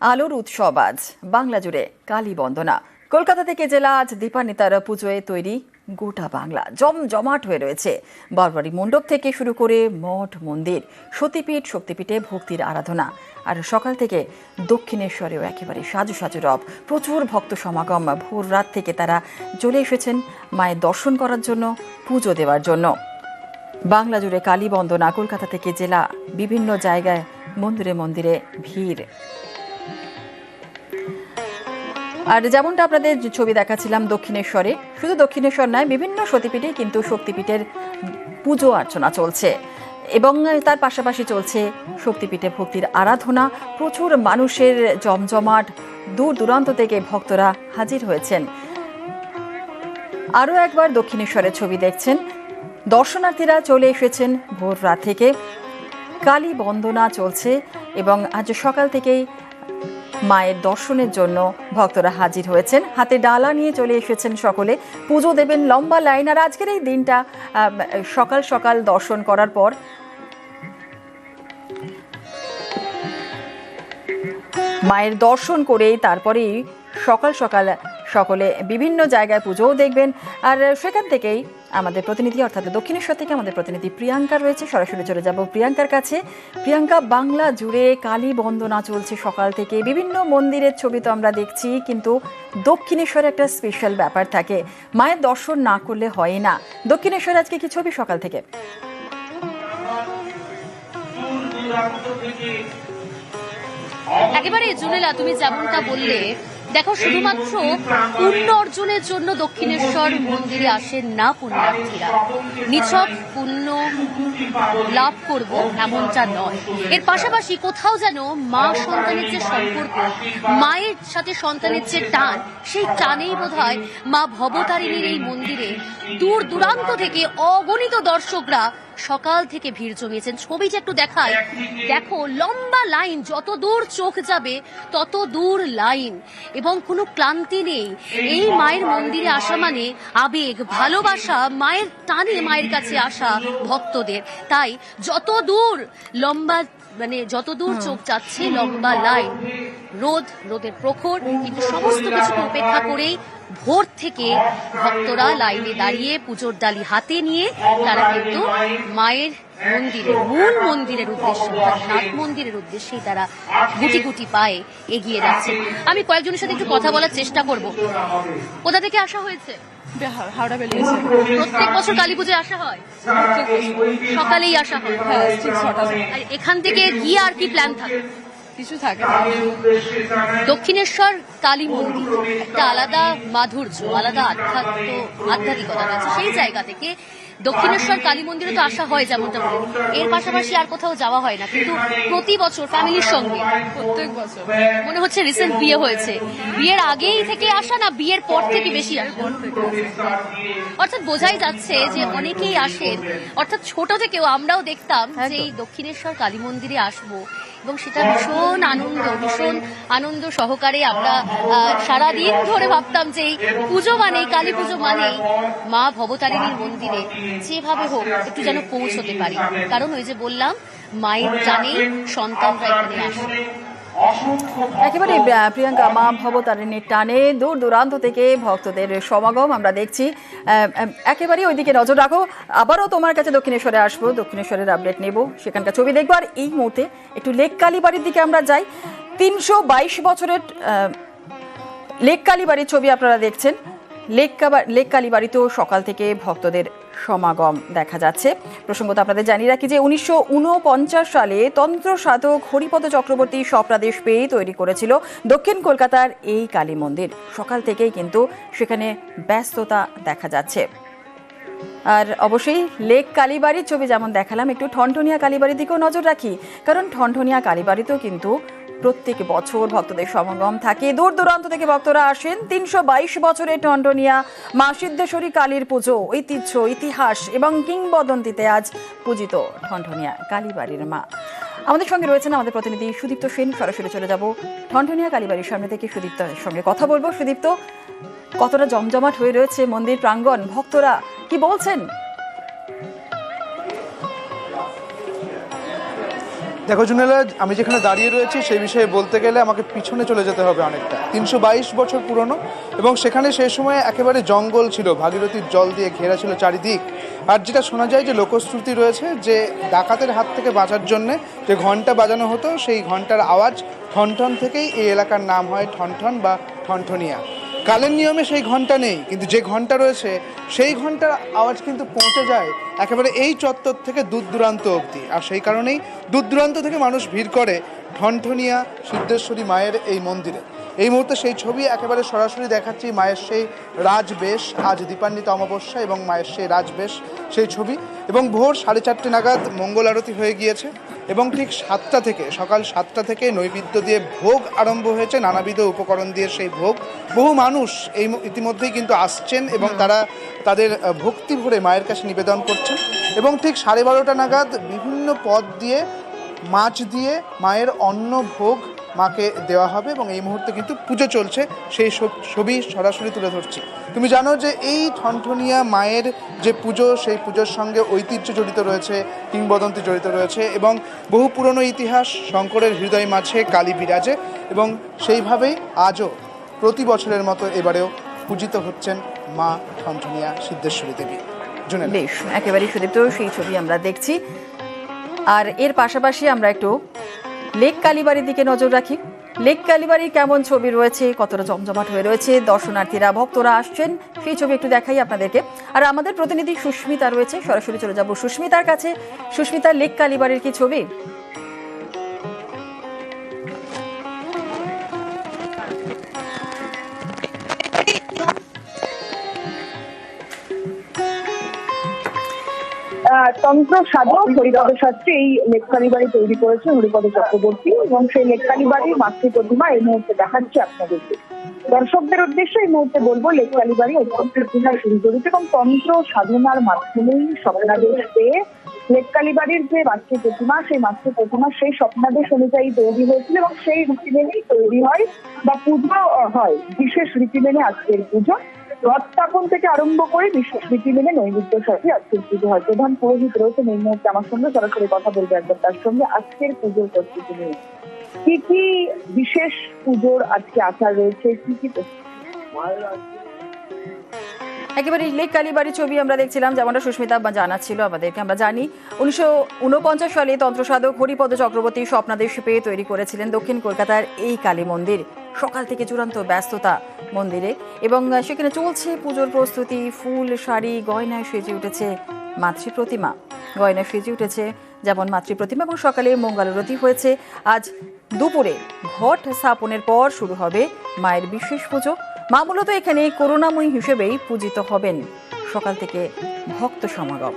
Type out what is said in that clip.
আলোর উৎসব আজ। বাংলা জুড়ে কালী বন্দনা। কলকাতা থেকে জেলা আজ দীপান্বিতার পুজোয় তৈরি গোটা বাংলা। জমজমাট হয়ে রয়েছে। বারবারি মণ্ডপ থেকে শুরু করে মঠ, মন্দির, সতীপীঠ, শক্তিপীঠে ভক্তির আরাধনা। আর সকাল থেকে দক্ষিণেশ্বরেও একেবারে সাজু সাজু রব। প্রচুর ভক্ত সমাগম। ভোর রাত থেকে তারা চলে এসেছেন মায়ের দর্শন করার জন্য, পুজো দেওয়ার জন্য। বাংলা জুড়ে কালী বন্দনা। কলকাতা থেকে জেলা বিভিন্ন জায়গায় মন্দিরে মন্দিরে ভিড়। আর যেমনটা আপনাদের ছবি দেখাচ্ছিলাম দক্ষিণেশ্বরে, শুধু দক্ষিণেশ্বর নয়, বিভিন্ন সতীপীঠে কিন্তু শক্তিপীঠের পুজো অর্চনা চলছে। এবং তার পাশাপাশি চলছে শক্তিপীঠে ভক্তির আরাধনা। প্রচুর মানুষের জমজমাট দূর দূরান্ত থেকে ভক্তরা হাজির হয়েছেন। আরও একবার দক্ষিণেশ্বরের ছবি দেখছেন। দর্শনার্থীরা চলে এসেছেন ভোর রাত থেকে। কালী বন্দনা চলছে এবং আজ সকাল থেকেই মায়ের দর্শনের জন্য ভক্তরা হাজির হয়েছেন। হাতে ডালা নিয়ে চলে এসেছেন সকলে। পুজো দেবেন লম্বা লাইন। আর আজকের এই দিনটা সকাল সকাল দর্শন করার পর মায়ের দর্শন করেই তারপরেই সকাল সকাল সকলে বিভিন্ন জায়গায় পুজোও দেখবেন। আর সেখান থেকেই আমাদের প্রতিনিধি, অর্থাৎ দক্ষিণেশ্বর থেকে আমাদের প্রতিনিধি প্রিয়াঙ্কা রয়েছে। সরাসরি চলে যাব প্রিয়াঙ্কার কাছে। প্রিয়াঙ্কা, বাংলা জুড়ে কালী বন্দনা চলছে সকাল থেকে। বিভিন্ন মন্দিরের ছবি তো আমরা দেখছি, কিন্তু দক্ষিণেশ্বরে একটা স্পেশাল ব্যাপার থাকে। মায়ের দর্শন না করলে হয় না। দক্ষিণেশ্বর আজকে কি ছবি সকাল থেকে? একেবারে জুনেলা, তুমি যেমনটা বললে দেখো, শুধুমাত্র পুণ্য অর্জনের জন্য দক্ষিণেশ্বর মন্দিরে আসেন না পুণ্যার্থীরা। নিছক পুণ্য লাভ করব এমনটা নয়। এর পাশাপাশি কোথাও যেন মা সন্তানের যে সম্পর্ক, মায়ের সাথে সন্তানের যে টান, সেই টানেই বোধ হয় মা ভবতারিণীর এই মন্দিরে দূর দূরান্ত থেকে অগণিত দর্শকরা সকাল থেকে ভিড় জমিয়েছেন। ছবিটা একটু দেখায় দেখো লম্বা লাইন যত দূর চোখ যাবে তত দূর লাইন। এবং কোনো ক্লান্তি নেই। এই মায়ের মন্দিরে আসা মানে আবেগ ভালোবাসা মায়ের টানে মায়ের কাছে আসা ভক্তদের। তাই যত দূর লম্বা মানে যত দূর চোখ যাচ্ছে লম্বা লাইন। রোদ রোদের প্রখর কিন্তু সমস্ত কিছুকে উপেক্ষা করেই ভোর থেকে ভক্তরা লাইনে দাঁড়িয়ে পুজোর ডালি হাতে নিয়ে তারা কিন্তু মায়ের মন্দিরে মূল মন্দিরের উদ্দেশ্যে নাথ মন্দিরের উদ্দেশ্যেই তারা গুটি গুটি পায়ে এগিয়ে যাচ্ছে। আমি কয়েকজনের সাথে একটু কথা বলার চেষ্টা করব। কোথা থেকে আসা হয়েছে? হাওড়া বেরিয়েছে প্রত্যেক বছর কালী পুজোয় আসা হয়? সকালেই আসা হয়। হ্যাঁ ঠিক ছটা। এখান থেকে গিয়ে আর কি প্ল্যান থাকে? কিছু থাকে না। দক্ষিণেশ্বর কালী মন্দির একটা আলাদা মাধুর্য আলাদা আধ্যাত্ম আধ্যাত্মিকতা রয়েছে সেই জায়গা থেকে দক্ষিণেশ্বর কালী মন্দিরে তো আসা হয় যেমনটা বলি এর পাশাপাশি আর কোথাও যাওয়া হয় না। কিন্তু প্রতি বছর ফ্যামিলির সঙ্গে প্রত্যেক বছর। মনে হচ্ছে রিসেন্ট বিয়ে হয়েছে। বিয়ের আগেই থেকে আসা না বিয়ের পর থেকে বেশি অর্থাৎ বোঝাই যাচ্ছে যে অনেকেই আসেন। অর্থাৎ ছোট থেকেও আমরাও দেখতাম যে এই দক্ষিণেশ্বর কালী মন্দিরে আসব। এবং সেটা ভীষণ আনন্দ ভীষণ আনন্দ সহকারে আমরা সারাদিন ধরে ভাবতাম যে এই পুজো মানেই, কালী পুজো মানেই মা ভবতারিণীর মন্দিরে যেভাবে হোক একটু যেন পৌঁছতে পারি। কারণ ওই যে বললাম, মায়ের জানেই সন্তানরা এখানে আসে। একেবারে প্রিয়াঙ্কা মা ভবতারিণীর টানে দূর দূরান্ত থেকে ভক্তদের সমাগম আমরা দেখছি। একেবারে ওইদিকে নজর রাখো। আবারও তোমার কাছে দক্ষিণেশ্বরে আসব। দক্ষিণেশ্বরের আপডেট নেব। সেখানকার ছবি দেখব। আর এই মুহূর্তে একটু লেক কালীবাড়ির দিকে আমরা যাই। তিনশো বাইশ বছরের লেক কালীবাড়ির ছবি আপনারা দেখছেন। লেক লেক কালীবাড়িতেও সকাল থেকে ভক্তদের সমাগম দেখা যাচ্ছে। প্রসঙ্গত আপনাদের জানিয়ে রাখি যে উনিশশো উনপঞ্চাশ সালে তন্ত্র সাধক হরিপদ চক্রবর্তী স্বপ্রাদেশ পেয়ে তৈরি করেছিল দক্ষিণ কলকাতার এই কালী মন্দির। সকাল থেকেই কিন্তু সেখানে ব্যস্ততা দেখা যাচ্ছে। আর অবশ্যই লেক কালীবাড়ির ছবি যেমন দেখালাম, একটু ঠনঠনিয়া কালীবাড়ির দিকেও নজর রাখি। কারণ ঠনঠনিয়া কালীবাড়িতেও কিন্তু প্রত্যেক বছর ভক্তদের সমাগম থাকে। দূর দূরান্ত থেকে ভক্তরা আসেন। তিনশো বাইশ বছরের টন্টনিয়া মা সিদ্ধেশ্বরী কালীর পুজো, ঐতিহ্য, ইতিহাস এবং কিংবদন্তিতে আজ পূজিত ঠনঠনিয়া কালীবাড়ির মা। আমাদের সঙ্গে রয়েছেন আমাদের প্রতিনিধি সুদীপ্ত সেন। সরাসরি চলে যাব ঠনঠনিয়া কালীবাড়ির সামনে থেকে সুদীপ্তের সঙ্গে কথা বলব। সুদীপ্ত, কতটা জমজমাট হয়ে রয়েছে মন্দির প্রাঙ্গণ? ভক্তরা কি বলছেন? দেখো জুনেলা, আমি যেখানে দাঁড়িয়ে রয়েছি সেই বিষয়ে বলতে গেলে আমাকে পিছনে চলে যেতে হবে অনেকটা। তিনশো বাইশ বছর পুরনো এবং সেখানে সেই সময় একেবারে জঙ্গল ছিল, ভাগীরথীর জল দিয়ে ঘেরা ছিল চারিদিক। আর যেটা শোনা যায় যে লোকশ্রুতি রয়েছে যে ডাকাতের হাত থেকে বাঁচার জন্যে যে ঘণ্টা বাজানো হতো, সেই ঘণ্টার আওয়াজ ঠনঠন থেকেই এই এলাকার নাম হয় ঠনঠন বা ঠনঠনিয়া। কালের নিয়মে সেই ঘণ্টা নেই, কিন্তু যে ঘণ্টা রয়েছে, সেই ঘণ্টার আওয়াজ কিন্তু পৌঁছে যায় একেবারে এই চত্বর থেকে দূর দূরান্ত অবধি। আর সেই কারণেই দূর দূরান্ত থেকে মানুষ ভিড় করে ঠনঠনিয়া সিদ্ধেশ্বরী মায়ের এই মন্দিরে। এই মুহূর্তে সেই ছবি একেবারে সরাসরি দেখাচ্ছি মায়ের সেই রাজবেশ, আজ দীপান্বিত অমাবস্যা এবং মায়ের সেই রাজবেশ সেই ছবি। এবং ভোর সাড়ে চারটে নাগাদ মঙ্গল আরতি হয়ে গিয়েছে এবং ঠিক সাতটা থেকে, সকাল সাতটা থেকে নৈবেদ্য দিয়ে ভোগ আরম্ভ হয়েছে, নানাবিধ উপকরণ দিয়ে সেই ভোগ। বহু মানুষ এই ইতিমধ্যেই কিন্তু আসছেন এবং তারা তাদের ভক্তি ভরে মায়ের কাছে নিবেদন করছেন। এবং ঠিক সাড়ে বারোটা নাগাদ বিভিন্ন পদ দিয়ে, মাছ দিয়ে মায়ের অন্ন ভোগ মাকে দেওয়া হবে এবং এই মুহূর্তে কিন্তু পুজো চলছে। সেই ছবি সরাসরি তুলে ধরছি। তুমি জানো যে এই ঠনঠনিয়া মায়ের যে পুজো, সেই পুজোর সঙ্গে ঐতিহ্য জড়িত রয়েছে, কিংবদন্তি জড়িত রয়েছে এবং বহু পুরনো ইতিহাস শঙ্করের হৃদয় মাঝে কালী বিরাজে এবং সেইভাবেই আজও প্রতি বছরের মতো এবারেও পূজিত হচ্ছেন মা ঠনঠনিয়া সিদ্ধেশ্বরী দেবী। বেশ, একেবারেই সুদীপ্ত সেই ছবি আমরা দেখছি। আর এর পাশাপাশি আমরা একটু লেক কালীবাড়ির দিকে নজর রাখি। লেক কালীবাড়ির কেমন ছবি রয়েছে? কতটা জমজমাট হয়ে রয়েছে? দর্শনার্থীরা, ভক্তরা আসছেন। সেই ছবি একটু দেখাই আপনাদেরকে। আর আমাদের প্রতিনিধি সুস্মিতা রয়েছে। সরাসরি চলে যাব সুস্মিতার কাছে। সুস্মিতা, লেক কালীবাড়ির কি ছবি? তন্ত্র সাধক হরিপদ শাস্ত্রী এই লেখকারি বাড়ি তৈরি করেছে হরিপদ চক্রবর্তী এবং সেই লেখকারি বাড়ির মাতৃ প্রতিমা এই মুহূর্তে দেখাচ্ছে আপনাদেরকে। দর্শকদের উদ্দেশ্যে এই মুহূর্তে বলব লেখকারি বাড়ি অত্যন্ত ইতিহাস শুরু করেছে এবং তন্ত্র সাধনার মাধ্যমেই স্বপ্নাদেশ পেয়ে লেখকালী বাড়ির যে মাতৃ প্রতিমা, সেই মাতৃ প্রতিমা সেই স্বপ্নাদেশ অনুযায়ী তৈরি হয়েছিল এবং সেই রীতি মেনেই তৈরি হয় বা পুজো হয়, বিশেষ রীতি মেনে আজকের পুজো। রথ স্থাপন থেকে আরম্ভ করে বিশেষ মিলে নৈবেদ্য সাথে আজকে পুজো হয়। প্রধান পুরোহিত রয়েছেন এই মুহূর্তে আমার সঙ্গে। সরাসরি কথা বলবে একবার তার সঙ্গে। আজকের পুজোর প্রস্তুতি নিয়ে। কি কি বিশেষ পুজোর আজকে আচার রয়েছে? কি কি প্রস্তুতি? একেবারে লেক কালীবাড়ি ছবি আমরা দেখছিলাম, যেমনটা সুস্মিতা বা জানাচ্ছিল আমাদেরকে, আমরা জানি। উনিশশো উনপঞ্চাশ সালে তন্ত্রসাধক হরিপদ চক্রবর্তী স্বপ্নাদেশ পেয়ে তৈরি করেছিলেন দক্ষিণ কলকাতার এই কালী মন্দির, সকাল থেকে চূড়ান্ত ব্যস্ততা মন্দিরে। এবং সেখানে চলছে পুজোর প্রস্তুতি, ফুল, শাড়ি গয়নায় সেজে উঠেছে মাতৃ প্রতিমা। গয়নায় সেজে উঠেছে যেমন মাতৃ প্রতিমা এবং সকালে মঙ্গলারতি হয়েছে। আজ দুপুরে ঘট স্থাপনের পর শুরু হবে মায়ের বিশেষ পুজো। মা মূলত এখানে করুণাময়ী হিসেবেই পূজিত হবেন। সকাল থেকে ভক্ত সমাগম।